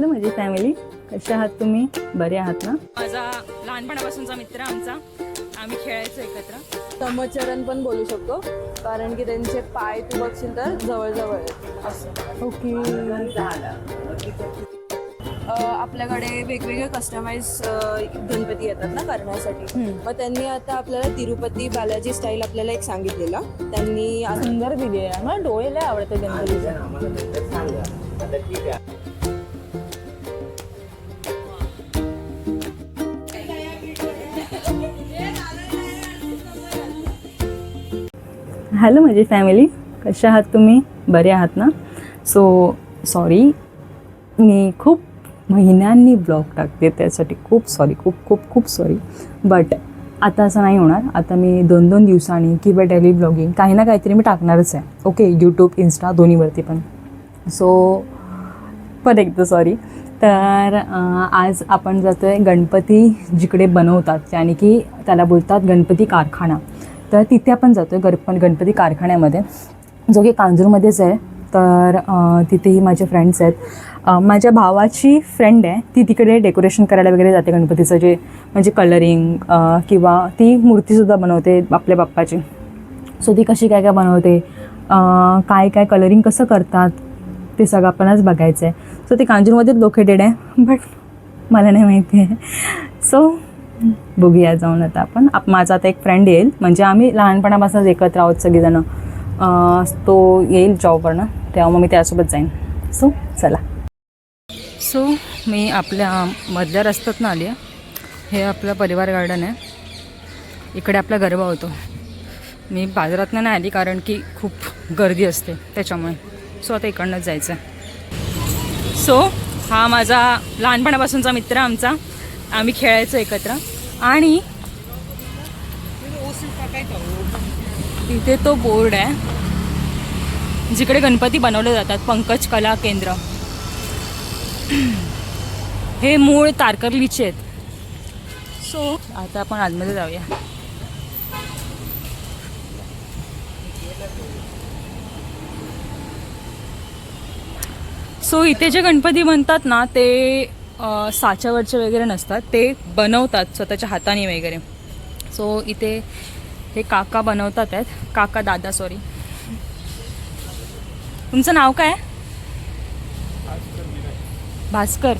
Hello माझी family कसे आहात तुम्ही? बरे आहात ना? माझा लहानपणापासूनचा मित्र आमचा. आम्ही खेळायचो एकत्र. तमचरण पण बोलू शकतो कारण की त्यांचे पाय तू बघशील तर जवळजवळ आहेत. असं. ओके. अ, आपल्याकडे वेगवेगळे कस्टमाइज गणपती येतात ना करण्यासाठी. मग त्यांनी आता आपल्याला तिरुपती बालाजी स्टाईल आपल्याला एक सांगितलेला. त्यांनी आज- सुंदर दिली आहे. मला डोळे लय आवडते गणपतीचे. हॅलो माझी फॅमिली कसे आहात तुम्ही? बरे आहात ना? सो सॉरी मी खूप महिन्यांनी ब्लॉग टाकते त्यासाठी. खूप सॉरी खूप खूप खूप सॉरी बट आता असं नाही होणार. आता मी दोन दोन दिवसांनी किंवा डेली ब्लॉगिंग काही ना काहीतरी मी टाकणारच आहे. ओके यूट्यूब इन्स्टा दोन्हीवरती पण. सो परत एकदा सॉरी तर आज आपण जातो आहे गणपती जिकडे बनवतात. यानी की त्याला बोलतात गणपती कारखाना. तर तिथे आपण जातो आहे गणपण गणपती कारखान्यामध्ये. जो की कांजूरमध्येच आहे तर तिथेही माझे फ्रेंड्स आहेत. माझ्या भावाची फ्रेंड आहे ती तिकडे डेकोरेशन करायला वगैरे जाते गणपतीचं जे म्हणजे कलरिंग किंवा ती मूर्तीसुद्धा बनवते आपल्या बाप्पाची. सो ती कशी काय काय बनवते काय काय कलरिंग कसं करतात ते सगळं आपणच बघायचं आहे सो ते कांजूरमध्येच लोकेटेड आहे बट मला नाही माहिती आहे. सो बघूया जाऊन आता आपण. आप माझा आता एक फ्रेंड येईल. म्हणजे आम्ही लहानपणापासूनच एकत्र आहोत सगळीजणं. तो येईल जॉबवरनं तेव्हा मग मी त्यासोबत जाईन. सो चला. सो मी आपल्या मधल्या रस्त्यातनं आली आहे. हे आपलं परिवार गार्डन आहे. इकडे आपला गरबा होतो. मी बाजारातनं नाही आली कारण की खूप गर्दी असते त्याच्यामुळे. सो आता इकडनंच जायचं आहे सो हा माझा लहानपणापासूनचा मित्र आमचा. आम्ही खेळायचो एकत्र. आणि तिथे तो बोर्ड आहे जिकडे गणपती बनवले जातात पंकज कला केंद्र. हे मूळ तारकर्लीचे आहेत. सो आता आपण आतमध्ये जाऊया. सो इथे जे गणपती बनतात ना ते साच्यावरचे वगैरे नसतात. ते बनवतात स्वतःच्या हाताने वगैरे. सो इथे हे काका बनवतात आहेत. काका दादा सॉरी तुमचं नाव काय? आहे? भास्कर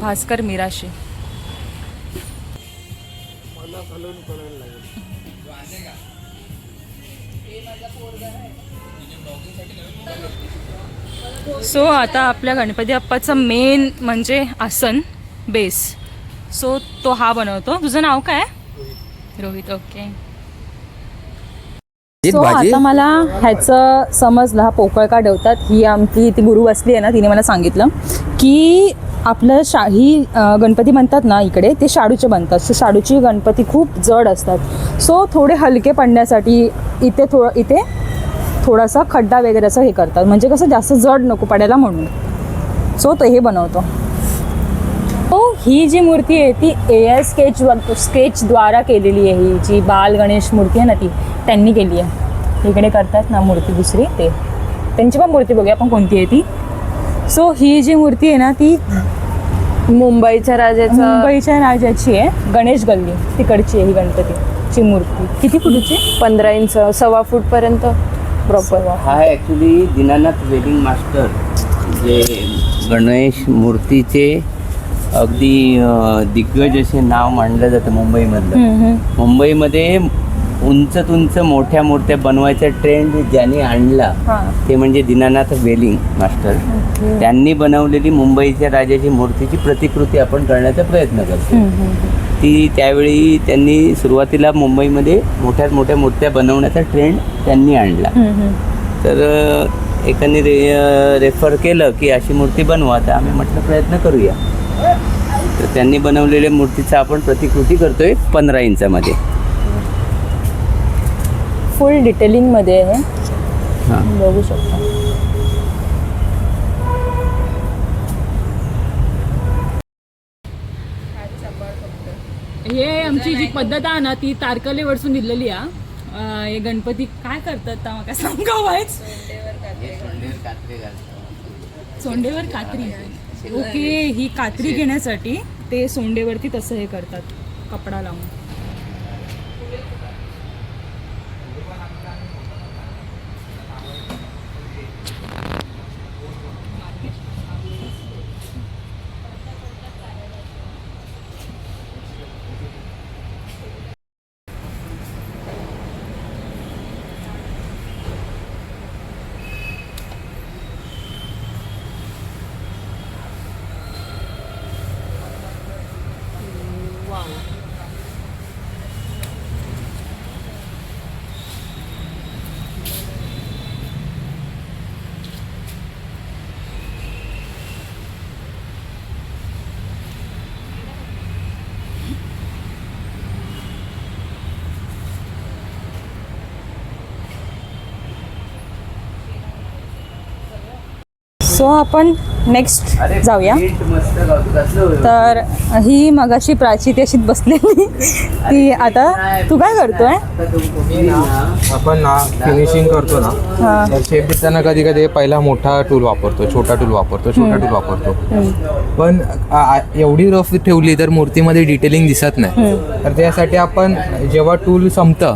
भास्कर मिराशी. सो आता आपल्या गणपती बाप्पाचं मेन म्हणजे आसन बेस सो तो हा बनवतो. तुझं नाव काय? रोहित. ओके सो आता मला ह्याचं समजलं हा पोकळ का ठेवतात ही आमची ती गुरु बसली आहे ना तिने मला सांगितलं की आपलं शा ही गणपती बनतात ना इकडे ते शाडूचे बनतात. सो शाडूची गणपती खूप जड असतात. सो थोडे हलके पडण्यासाठी इथे थोडं इथे थोडासा खड्डा वगैरे असं हे करतात. म्हणजे कसं जास्त जड नको पडायला म्हणून. सो ते हे बनवतो. हो ही जी मूर्ती आहे ती ए एस स्केच स्केचद्वारा केलेली आहे. ही जी बाल गणेश मूर्ती आहे ना ती त्यांनी केली आहे. इकडे करतात ना मूर्ती दुसरी ते. त्यांची पण मूर्ती बघूया आपण कोणती आहे ती. सो ही जी मूर्ती आहे ना ती मुंबईच्या राजाचं मुंबईच्या राजाची आहे. गणेश गल्ली. तिकडची आहे ही गणपतीची मूर्ती. किती फुटाची? पंधरा इंच सव्वा फूट पर्यंत. प्रॉपर हा ॲक्च्युली दीनानाथ वेडिंग मास्टर जे गणेश मूर्तीचे अगदी दिग्गज असे नाव मानलं जातं मुंबईमधलं. मुंबईमध्ये उंच उंच मोठ्या मूर्त्या बनवायचा ट्रेंड ज्यांनी आणला हां. ते म्हणजे दीनानाथ वेलिंग मास्टर. त्यांनी बनवलेली मुंबईच्या राजाची मूर्तीची प्रतिकृती आपण करण्याचा प्रयत्न करतो ती त्यावेळी त्यांनी सुरुवातीला मुंबईमध्ये मोठ्यात मोठ्या मूर्त्या बनवण्याचा ट्रेंड त्यांनी आणला. तर एकाने रे रेफर केलं की अशी मूर्ती बनवा तर आम्ही म्हटलं प्रयत्न करूया. तर त्यांनी बनवलेल्या मूर्तीचा आपण प्रतिकृती करतोय पंधरा इंचामध्ये. फुल डिटेलिंगमध्ये आहे. हां. बघू शकता. हे आमची जी पद्धत आहे ना ती तारकले वरसून दिलेली आहे. हे गणपती काय करतात ता म्हाका सांगा वायच सोंडेवर कात्री. ओके ही कात्री घेण्यासाठी ते सोंडेवरती तसं हे करतात कपडा लावून. सो आपण नेक्स्ट जाऊया? तर ही मगाशी प्राची ती अशीच बसलेली. ती आता तू काय करतोय? आपण ना फिनिशिंग करतो ना. हा. तर शेप देताना कधी कधी पहिला मोठा टूल वापरतो छोटा टूल वापरतो छोटा टूल वापरतो. पण एवढी रफ ठेवली तर मूर्तीमध्ये डिटेलिंग दिसत नाही. तर त्यासाठी आपण जेव्हा टूल संपतं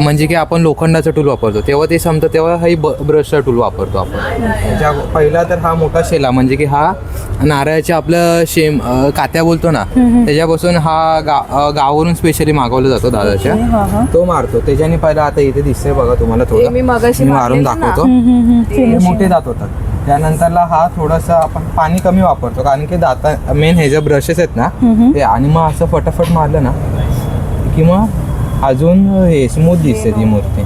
म्हणजे की आपण लोखंडाचं टूल वापरतो तेव्हा ते संपतं तेव्हा हा ब्रशचा टूल वापरतो आपण. पहिला तर हा मोठा शेला म्हणजे की हा नारळाच्या आपलं शेम अ, कात्या बोलतो ना त्याच्यापासून हा गा अ, गावावरून स्पेशली मागवला जातो दादाच्या. तो मारतो. त्याच्याने पहिला आता इथे दिसतंय बघा तुम्हाला हे मी थोडं मगाशी मी मारून मारलेलं ना. दाखवतो. हे मोठे दात होतात. त्यानंतरला हा थोडासा आपण पाणी कमी वापरतो. कारण की दाता मेन हे जे ब्रशेस आहेत ना ते आणि मग असं फटाफट मारलं ना की मग अजून हे स्मूथ दिसते ती मूर्ती.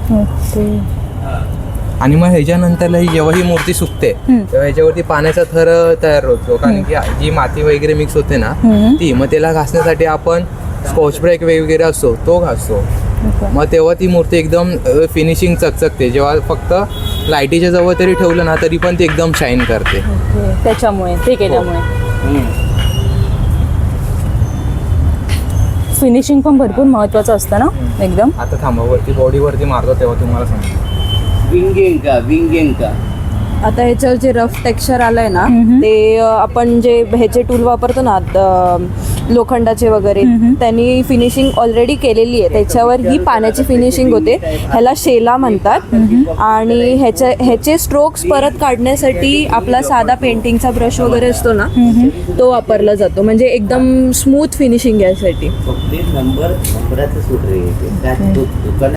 आणि मग ह्याच्यानंतरला ही जेव्हा ही मूर्ती सुकते तेव्हा ह्याच्यावरती पाण्याचा थर तयार होतो. कारण की जी माती वगैरे मिक्स होते ना ती मग त्याला घासण्यासाठी आपण स्कॉच ब्रेक वगैरे असतो तो घासतो. मग तेव्हा ती मूर्ती एकदम फिनिशिंग चकचकते. जेव्हा फक्त लाईटीच्या जवळ तरी ठेवलं ना तरी पण ती एकदम शाईन करते. त्याच्यामुळे ते केल्यामुळे. फिनिशिंग पण भरपूर महत्वाचं असतं ना एकदम. आता थांबा वरती बॉडीवरती मारतो तेव्हा तुम्हाला सांगतो. विंगेन का विंगेन का आता ह्याच्यावर जे रफ टेक्स्चर आलंय ना ते आपण जे ह्याचे टूल वापरतो ना द- लोखंडाचे वगैरे त्यांनी फिनिशिंग ऑलरेडी केलेली आहे. त्याच्यावर ही पाण्याची फिनिशिंग होते. ह्याला शेला म्हणतात. आणि ह्याच्या ह्याचे स्ट्रोक्स परत काढण्यासाठी आपला साधा पेंटिंगचा ब्रश वगैरे असतो ना तो वापरला जातो. म्हणजे एकदम स्मूथ फिनिशिंग यासाठी. फक्त नंबर नंबराचं सूट रे ते. त्यात दु- दुकान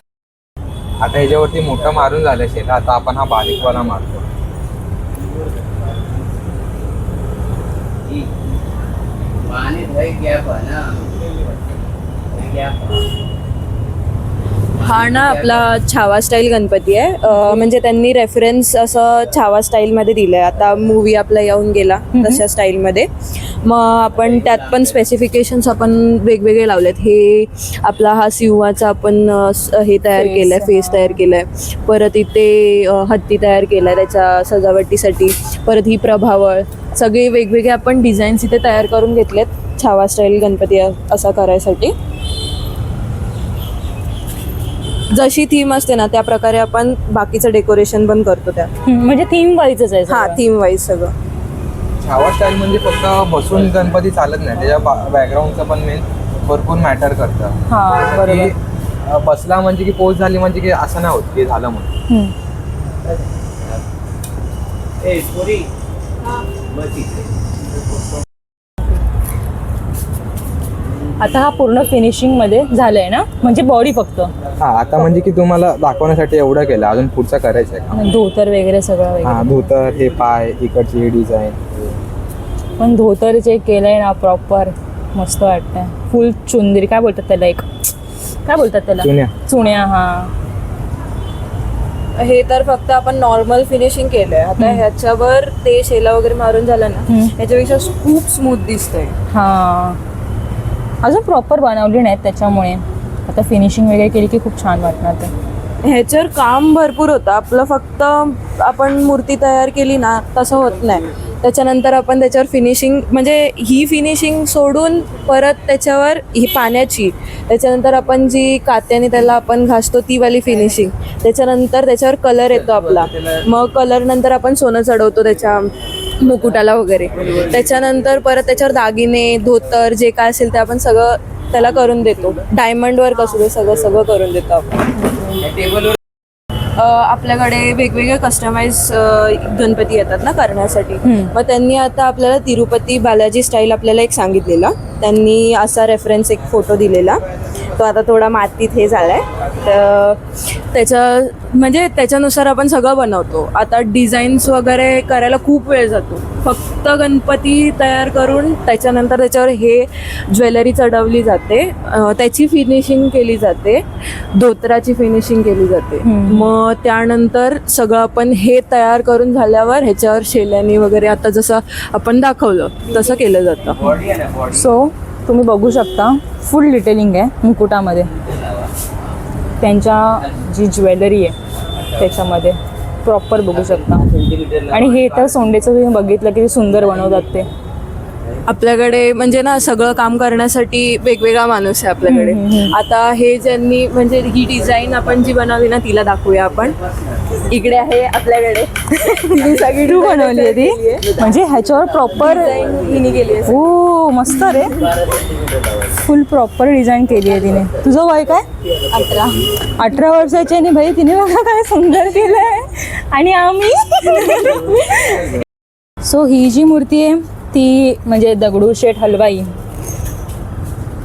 आता ह्याच्यावरती मोठं मारून झालं शेला आता आपण हा बारीकवाला मारतो. पाणी गॅप आहे ना. गॅप हा ना आपला छावा स्टाईल गणपती आहे. म्हणजे त्यांनी रेफरन्स असं छावा स्टाईलमध्ये दिलं आहे आता मूवी आपला येऊन गेला तशा स्टाईलमध्ये मग आपण त्यात पण स्पेसिफिकेशन्स आपण वेगवेगळे लावलेत. हे आपला हा सिंहाचा आपण हे तयार केलं आहे फेस तयार केलं आहे परत इथे हत्ती तयार केला आहे त्याच्या सजावटीसाठी. परत ही प्रभावळ. सगळे वेगवेगळे आपण डिझाईन्स इथे तयार करून घेतलेत. छावा स्टाईल गणपती असा करायसाठी. जशी थीम असते ना त्या प्रकारे आपण बाकीचं डेकोरेशन पण करतो त्या म्हणजे थीम वाईजच आहे हा सगळं. थीम वाईज सगळं. छावा स्टाईल म्हणजे फक्त बसून गणपती चालत नाही त्याच्या बॅकग्राऊंडचं पण मेन भरपूर मॅटर करतं. हा बरोबर. की, अ, बसला म्हणजे की पोच झाली म्हणजे की असं नाही होत की झालं म्हणून. हम्म. ए पोरी. इकडे आता हा पूर्ण फिनिशिंगमध्ये झालंय ना? म्हणजे बॉडी फक्त. हा आता म्हणजे की तुम्हाला दाखवण्यासाठी एवढं केलं अजून पुढचं करायचं आहे का? धोतर वगैरे सगळं हा वगैरे. धोतर हे पाय इकडची डिझाईन पण धोतर जे केलंय ना प्रॉपर मस्त वाटतंय. फुल चुंदरी काय बोलतात त्याला एक? काय बोलतात त्याला? चुन्या. चुण्या हा. हे तर फक्त आपण नॉर्मल फिनिशिंग केलंय. आता ह्याच्यावर ते शेला वगैरे मारून झालं ना हम्म. ह्याच्यापेक्षा खूप स्मूथ दिसतंय. हा. अजून प्रॉपर बनवली नाहीत त्याच्यामुळे. आता फिनिशिंग वगैरे केली की खूप छान वाटणार ते. ह्याच्यावर काम भरपूर होतं. आपलं फक्त आपण मूर्ती तयार केली ना तसं होत नाही. त्याच्यानंतर आपण त्याच्यावर फिनिशिंग म्हणजे ही फिनिशिंग सोडून परत त्याच्यावर ही पाण्याची त्याच्यानंतर आपण जी कात्याने त्याला आपण घासतो ती वाली फिनिशिंग त्याच्यानंतर त्याच्यावर कलर येतो आपला. मग कलर नंतर आपण सोनं चढवतो त्याच्या मुकुटाला वगैरे. त्याच्यानंतर परत त्याच्यावर दागिने धोतर जे काय असेल ते आपण सगळं त्याला करून देतो. डायमंड वर्क असू दे सगळं सगळं करून देतो आपण. आपल्याकडे वेगवेगळे कस्टमाइज गणपती येतात ना करण्यासाठी. मग त्यांनी आता आपल्याला तिरुपती बालाजी स्टाईल आपल्याला एक सांगितलेला. त्यांनी असा रेफरन्स एक फोटो दिलेला. तो आता थोडा मातीत हे झालाय. तर त्याच्या म्हणजे त्याच्यानुसार आपण सगळं बनवतो. आता डिझाईन्स वगैरे करायला खूप वेळ जातो. फक्त गणपती तयार करून त्याच्यानंतर त्याच्यावर हे ज्वेलरी चढवली जाते. त्याची फिनिशिंग केली जाते. धोत्राची फिनिशिंग केली जाते. मग त्यानंतर सगळं आपण हे तयार करून झाल्यावर ह्याच्यावर शेल्यानी वगैरे आता जसं आपण दाखवलं तसं केलं जातं. सो तुम्ही बघू शकता फुल डिटेलिंग आहे मुकुटामध्ये. त्यांच्या जी ज्वेलरी आहे त्याच्यामध्ये प्रॉपर बघू शकता. आणि हे तर सोंडेचं तुम्ही बघितलं किती सुंदर बनवतात ते. आपल्याकडे म्हणजे ना सगळं काम करण्यासाठी वेगवेगळा माणूस आहे आपल्याकडे. आता हे ज्यांनी म्हणजे ही डिझाईन आपण जी बनवली ना तिला दाखवूया आपण. इकडे आहे आपल्याकडे. तिने सगळी तू बनवली आहे ती? म्हणजे ह्याच्यावर प्रॉपर डिझाईन हिने केली आहे. हो मस्त रे. फुल प्रॉपर डिझाईन केली आहे तिने. तुझं वय काय? अठरा. अठरा वर्षाची आणि भाई तिने बघा काय सुंदर केलंय? आणि आम्ही? सो ही जी मूर्ती आहे ती म्हणजे दगडूशेठ हलवाई.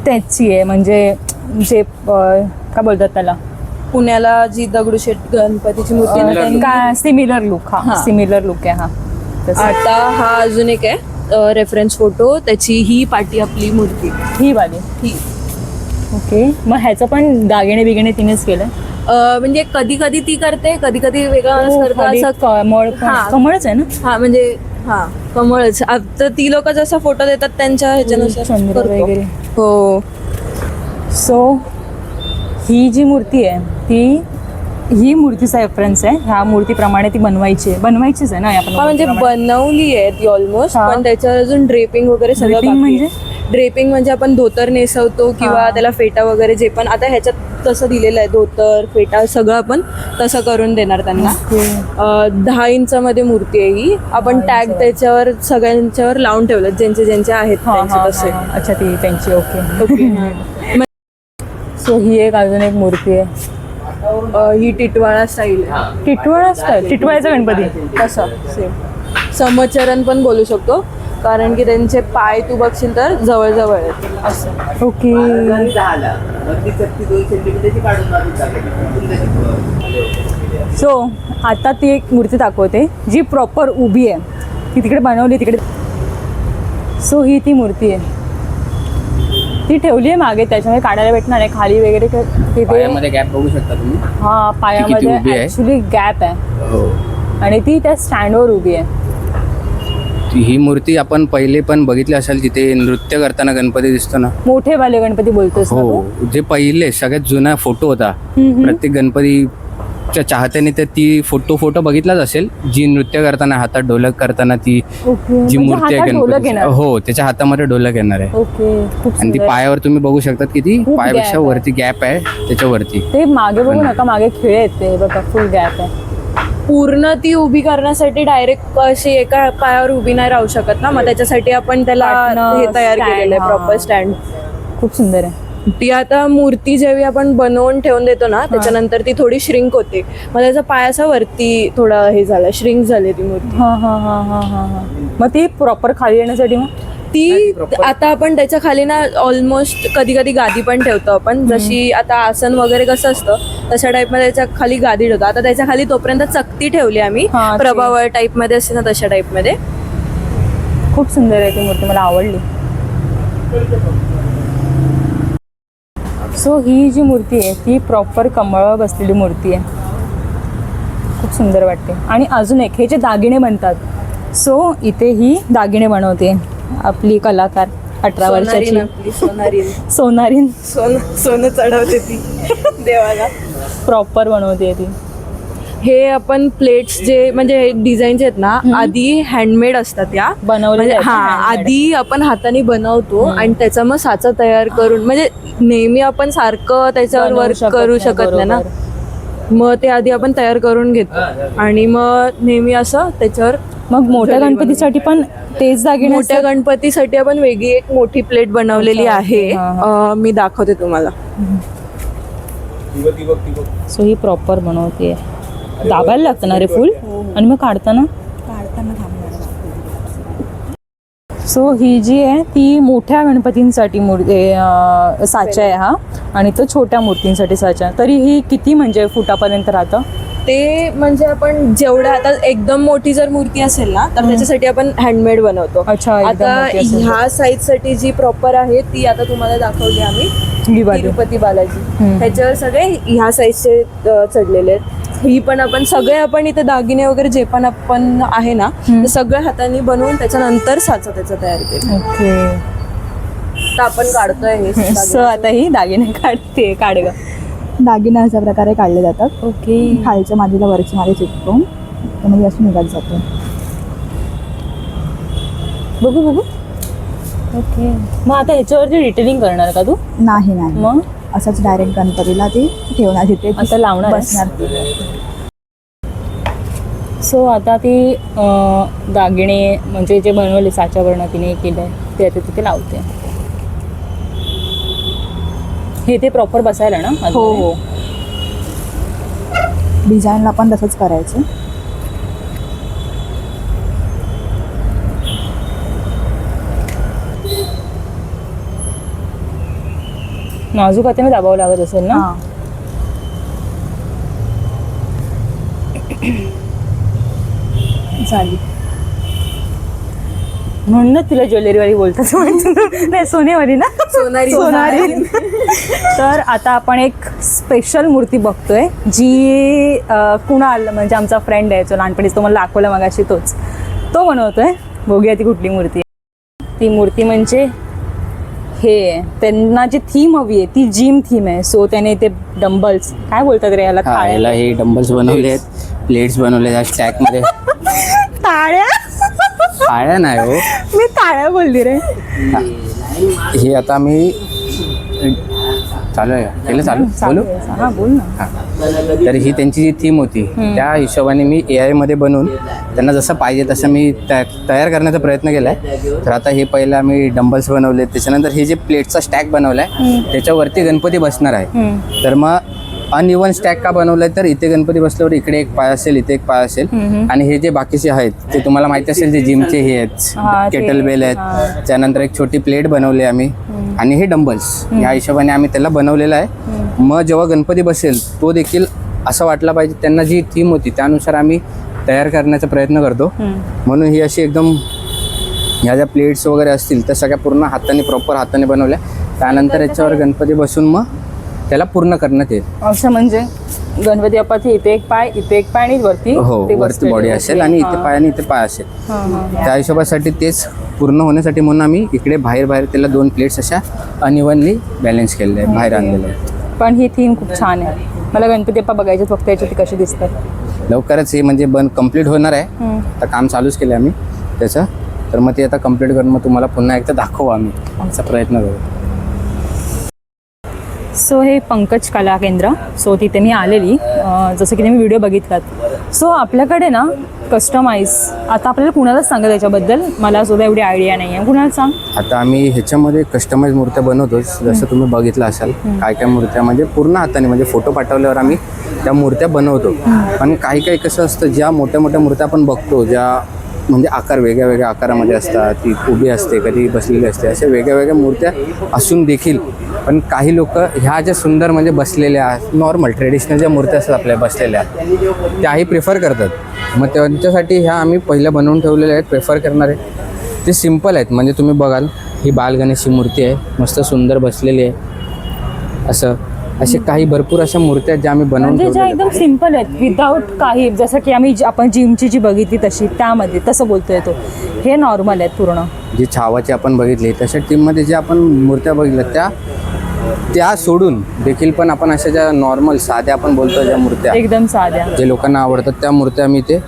त्याची आहे म्हणजे जे काय बोलतात त्याला? पुण्याला जी दगडूशेठ गणपतीची मूर्ती आहे ना, त्यांनी- काय सिमिलर लुक हा. हा. सिमिलर लुक आहे हा. तसं. आता हा अजून एक आहे रेफरन्स फोटो त्याची ही पाटी आपली मूर्ती. ही वाली. ही. ओके. मग ह्याचं पण दागिने बिगिने तिनेच केलं म्हणजे कधी कधी ती करते कधी कधी वेगळा हो, कमळ. कमळच आहे ना? हा म्हणजे हा कमळच. आता ती लोक जसा फोटो देतात त्यांच्या ह्याच्यानुसार. वगैरे. हो. सो ही जी मूर्ती आहे ती ही मूर्तीचा रेफरन्स आहे. ह्या मूर्तीप्रमाणे ती बनवायची आहे. बनवायचीच आहे ना आपण म्हणजे बनवली आहे ती ऑलमोस्ट. पण त्याच्यावर अजून ड्रेपिंग वगैरे सगळं म्हणजे? ड्रेपिंग म्हणजे आपण धोतर नेसवतो किंवा. त्याला फेटा वगैरे जे पण आता ह्याच्यात तसं दिलेलं आहे धोतर फेटा सगळं आपण तसं करून देणार त्यांना. दहा इंचामध्ये मूर्ती आहे ही. आपण टॅग त्याच्यावर सगळ्यांच्यावर लावून ठेवलं ज्यांचे ज्यांचे आहेत तसे. अच्छा ती त्यांची ओके. सो ही एक अजून एक मूर्ती आहे. ही टिटवाळा स्टाईल टिटवाळा स्टाईल टिटवाळ्याचा गणपती? तसा सेम समचरण पण बोलू शकतो. कारण की त्यांचे पाय तू बघशील तर जवळजवळ आहेत. असं. ओके. सो आता ती एक मूर्ती दाखवते जी प्रॉपर उभी आहे. ती तिकडे बनवली तिकडे. सो ही ती मूर्ती आहे. ती ठेवली आहे मागे त्याच्यामुळे काढायला भेटणार आहे. खाली वगैरे तिथे गॅप बघू शकता तुम्ही? हा उभी पायामध्ये आहे? ऍक्च्युली गॅप आहे. हो. आणि ती त्या स्टँडवर उभी आहे. ही मूर्ती आपण पहिले पण बघितली असेल जिथे नृत्य करताना गणपती दिसतो ना. मोठे वाले गणपती बोलतोस ना हो जे पहिले सगळ्यात जुना फोटो होता. प्रत्येक गणपतीच्या चाहत्याने तर ती फोटो फोटो बघितलाच असेल. जी नृत्य करताना हातात ढोलक करताना ती ओके. जी म्हणजे मूर्ती हातात आहे ढोलक गणपती येणार. हो त्याच्या हातामध्ये ढोलक येणार आहे. ओके खूप आणि ती सुंदर. पायावर तुम्ही बघू शकतात की ती पायापेक्षा आहे. वरती गॅप आहे त्याच्यावरती. ते मागे बघू नका मागे खिळे आहेत ते. बघा फुल गॅप आहे. पूर्ण ती उभी करण्यासाठी डायरेक्ट अशी एका पायावर उभी नाही राहू शकत ना. मग त्याच्यासाठी आपण त्याला हे तयार stand, केलेलं आहे हा. प्रॉपर स्टँड खूप सुंदर आहे. ती आता मूर्ती जेव्हा आपण बनवून ठेवून देतो ना त्याच्यानंतर ती थोडी श्रिंक होते. मग त्याचा पाय असा वरती थोडा हे झाला श्रिंक झाली ती मूर्ती. हा हा हा हा हा हा. मग ती प्रॉपर खाली येण्यासाठी मग? ती आता आपण त्याच्याखाली ना ऑलमोस्ट कधी कधी गादी पण ठेवतो आपण. जशी आता आसन वगैरे कसं असतं तशा टाईपमध्ये त्याच्याखाली गादी ठेवतो. आता त्याच्याखाली तोपर्यंत चकती ठेवली आम्ही. ते. प्रभावळ टाईपमध्ये असते ना तशा टाईपमध्ये खूप सुंदर आहे ती मूर्ती मला आवडली. सो ही जी मूर्ती आहे ती प्रॉपर कमळावर बसलेली मूर्ती आहे. खूप सुंदर वाटते. आणि अजून एक हे जे दागिने बनतात. सो इथे ही दागिने बनवते. आपली कलाकार अठरा वर्षाची. सोनारीन सोनारीन सोनं सोनं चढवते ती देवाला. प्रॉपर बनवते ती. हे आपण प्लेट्स जे म्हणजे हे डिझाईन्स आहेत ना आधी हँडमेड असतात या. बनवलेले म्हणजे हा. आधी आपण हाताने बनवतो आणि त्याचा मग साचा तयार करून म्हणजे नेहमी आपण सारखं त्याच्यावर वर्क करू शकत नाही ना. मग ते आधी आपण तयार करून घेतो. आणि मग नेहमी असं त्याच्यावर मग मोठ्या गणपतीसाठी पण तेच दागिने मोठ्या गणपतीसाठी आपण वेगळी एक मोठी प्लेट बनवलेली आहे. मी दाखवते तुम्हाला. सो ही प्रॉपर बनवते. दाबायला लागतं ना रे फुल? आणि मग काढताना? सो ही जी आहे ती मोठ्या गणपतींसाठी मूर्ती साचा आहे हा. आणि तो छोट्या मूर्तींसाठी साचा तरी ही किती म्हणजे फुटापर्यंत राहतं? ते म्हणजे आपण जेवढं आता एकदम मोठी जर मूर्ती असेल ना तर त्याच्यासाठी आपण हँडमेड बनवतो. अच्छा, आता. ह्या साईजसाठी जी प्रॉपर आहे ती आता तुम्हाला दाखवली आम्ही. तिरुपती बालाजी. हम्म. ह्याच्यावर सगळे ह्या साईजचे चढलेले आहेत. ही पण आपण सगळे आपण इथे दागिने वगैरे जे पण आपण आहे ना ते सगळं हाताने बनवून त्याच्यानंतर साचा त्याचा तयार केला. ओके. तर आपण काढतोय हे सो आता ही दागिने काढते काढ ग दागिने अशा प्रकारे काढले जातात. ओके. खालच्या मादीला वरच्या चिटकवून त्यामध्ये असं निघत जातो. बघू बघू. ओके. मग आता ह्याच्यावरती डिटेलिंग करणार का तू? नाही नाही मग? असंच डायरेक्ट गणपतीला ती ठेवणार तिथे आता लावणार? बसणार सो आता ती अं, दागिने म्हणजे जे बनवले साच्या वर्ण तिने केलं आहे ते आता तिथे लावते. हे ते प्रॉपर बसायला ना? हो हो. डिझाईनला पण तसंच करायचं. नाजूक हाताने दाबावं लागत असेल ना? हां. झाली म्हणूनच तिला ज्वेलरीवाली बोलतात. नाही सोनेवाली ना? सोनारी. सोनारी. तर आता आपण एक स्पेशल मूर्ती बघतोय जी अं, कुणाल म्हणजे आमचा फ्रेंड आहे जो लहानपणीच तो मला दाखवला मगाशी तोच. तो बनवतोय. बघूया ती कुठली मूर्ती आहे. ती मूर्ती म्हणजे हे. त्यांना जी थीम हवी आहे ती जिम थीम आहे. सो त्याने ते डंबल्स काय बोलतात रे याला? हा याला हे डंबल्स बनवले आहेत प्लेट्स बनवले आहेत स्टॅकमध्ये. टाळ्या टाळ्या नाही हो. मी टाळ्या बोलली रे. हे आता मी चालू आहे? केलं चालू बोलू? हा बोल ना. तर ही त्यांची जी थीम होती त्या हिशोबाने मी ए आयमध्ये बनवून त्यांना जसं पाहिजे तसं मी त्या- तयार करण्याचा प्रयत्न केला आहे. तर आता हे पहिलं आम्ही डंबल्स बनवले त्याच्यानंतर हे जे प्लेटचा स्टॅक बनवला आहे त्याच्यावरती गणपती बसणार आहे. तर मग अनइवन स्टॅक का बनवलंय तर इथे गणपती बसल्यावर इकडे एक पाय असेल इथे एक पाय असेल. आणि हे जे बाकीचे आहेत ते तुम्हाला माहिती असेल जे जिमचे हे आहेत केटल बेल आहेत. त्यानंतर एक छोटी प्लेट बनवली आम्ही. आणि हे डंबल्स. या हिशोबाने आम्ही त्याला बनवलेलं आहे. मग जेव्हा गणपती बसेल तो देखील असं वाटला पाहिजे त्यांना जी थीम होती त्यानुसार आम्ही तयार करण्याचा प्रयत्न करतो. म्हणून ही अशी एकदम ह्या ज्या प्लेट्स वगैरे असतील त्या सगळ्या पूर्ण हाताने प्रॉपर हाताने बनवल्या. त्यानंतर याच्यावर गणपती बसून मग त्याला पूर्ण करण्यात येईल. असं म्हणजे गणपती बाप्पाची इथे एक पाय इथे एक पाय आणि वरती हो ते वरती बसलेले. बॉडी असेल आणि इथे हा. पाय आणि इथे पाय असेल. हा, हा. त्या हिशोबासाठी तेच पूर्ण होण्यासाठी म्हणून आम्ही इकडे बाहेर बाहेर त्याला दोन प्लेट्स अशा अनइवनली बॅलन्स केलेले आहे बाहेर आणलेले आहे पण ही थीम खूप छान आहे. मला गणपती बाप्पा बघायचे फक्त याच्यात कसे दिसतात. लवकरच हे म्हणजे बन कंप्लीट होणार आहे. आता काम चालूच केलं आम्ही त्याचं. तर मग ते आता कंप्लीट करून मग तुम्हाला पुन्हा एकदा दाखवू आम्ही. आमचा प्रयत्न करू. सो हे पंकज कला केंद्र. सो तिथे मी आलेली. जसं की तुम्ही व्हिडिओ बघितलात. सो आपल्याकडे ना कस्टमाइज आता आपल्याला कुणालाच सांगत याच्याबद्दल? मला सुद्धा एवढी आयडिया नाही आहे कुणाला सांग? आता आम्ही ह्याच्यामध्ये कस्टमाइज मूर्त्या बनवतोच जसं तुम्ही बघितलं असाल काय काय मूर्त्या म्हणजे पूर्ण हाताने म्हणजे फोटो पाठवल्यावर आम्ही त्या मूर्त्या बनवतो. आणि काही काही कसं असतं ज्या मोठ्या मोठ्या मूर्त्या आपण बघतो ज्या म्हणजे आकार वेगळ्या वेगळ्या आकारामध्ये असतात. ती उभी असते कधी बसलेली असते अशा वेगळ्या वेगळ्या मूर्त्या असून देखील. पण काही लोक ह्या ज्या सुंदर म्हणजे बसलेल्या नॉर्मल ट्रेडिशनल ज्या मूर्त्या असतात आपल्या बसलेल्या त्याही प्रिफर करतात. मग त्यांच्यासाठी ह्या आम्ही पहिल्या बनवून ठेवलेल्या आहेत प्रेफर करणारे. ते सिंपल आहेत. म्हणजे तुम्ही बघाल ही बाल गणेशची मूर्ती आहे मस्त सुंदर बसलेली आहे. असं. असे काही भरपूर अशा मूर्त्या आहेत ज्या आम्ही बनवून म्हणजे ज्या ठेवलेल्या एकदम सिंपल आहेत विदाऊट काही जसं की आम्ही जी- आपण जिमची जी बघितली तशी त्यामध्ये तसं बोलतोय तो. हे नॉर्मल आहेत पूर्ण. आहेत. जी छावाची आपण बघितली तशा टीममध्ये ज्या आपण मूर्त्या बघितल्या त्या त्या सोडून देखील पण आपण अशा ज्या नॉर्मल साध्या आपण बोलतो ज्या मूर्त्या एकदम साध्या. जे लोकांना आवडतात त्या मूर्त्या आम्ही ते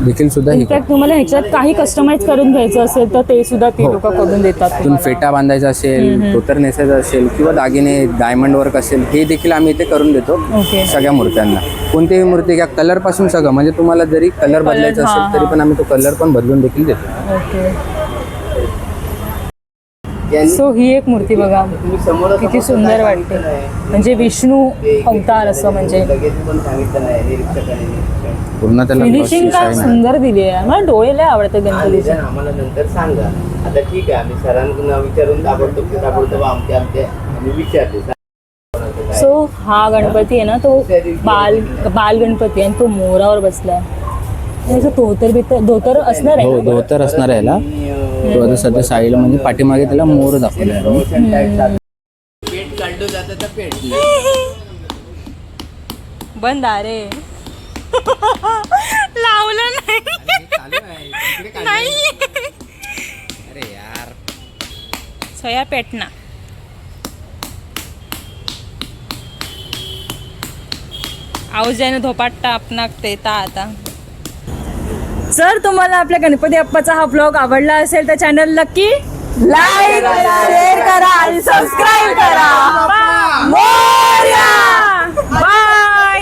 देखील सुद्धा हे इनफॅक्ट तुम्हाला ह्याच्यात काही कस्टमाइज करून घ्यायचं असेल तर ते सुद्धा ते लोक करून देतात. तुम्हाला. फेटा बांधायचा असेल धोतर नेसायचं असेल किंवा दागिने डायमंड वर्क असेल हे देखील आम्ही इथे करून देतो ओके. सगळ्या मूर्त्यांना. कोणतीही मूर्ती घ्या कलरपासून सगळं. म्हणजे तुम्हाला जरी कलर बदलायचा हा, असेल तरी पण आम्ही तो कलर पण बदलून देखील देतो. ओके सो ही एक मूर्ती बघा किती सुंदर वाटते. म्हणजे विष्णू अवतार असं म्हणजे. पूर्ण त्याला फिनिशिंग काय. सुंदर दिली आहे. मला डोळे लय आवडते गणपतीचे. आम्हाला नंतर सांगा. आता ठीक आहे आम्ही सरांना विचारून ताबडतोब ताबडतोब आमचे आमचे आम्ही विचारले. सो हा गणपती आहे ना तो बाल बाल गणपती आहे आणि तो मोरावर बसलाय. धोतर बितर धोतर असणार आहे हो ना? धोतर असणार आहे याला. तो आता सध्या साईडला म्हणजे पाठीमागे त्याला मोर दाखवला आहे. बंद अरे लावलं नाही. नाही. सोया पेटना. आऊजाने धोपाट्टा आपणाक देता आता. जर तुम्हाला आपल्या गणपती बाप्पाचा हा ब्लॉग आवडला असेल तर चॅनल नक्की लाईक शेअर करा आणि सबस्क्राईब करा. बाय. बाय.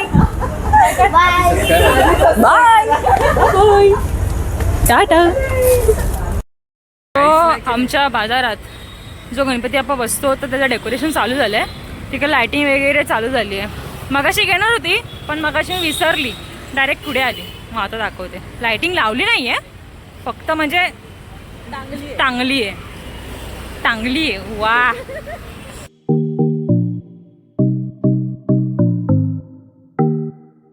बाय. टाटा. आमच्या बाजारात जो गणपती बाप्पा बसतो तर त्याचं डेकोरेशन चालू झालं आहे तिकडे लायटिंग वगैरे चालू झाली आहे मगाशी घेणार होती पण मगाशी मी विसरली. डायरेक्ट पुढे आली. मग आता दाखवते. लायटिंग लावली नाही आहे फक्त म्हणजे चांगली आहे चांगली आहे वा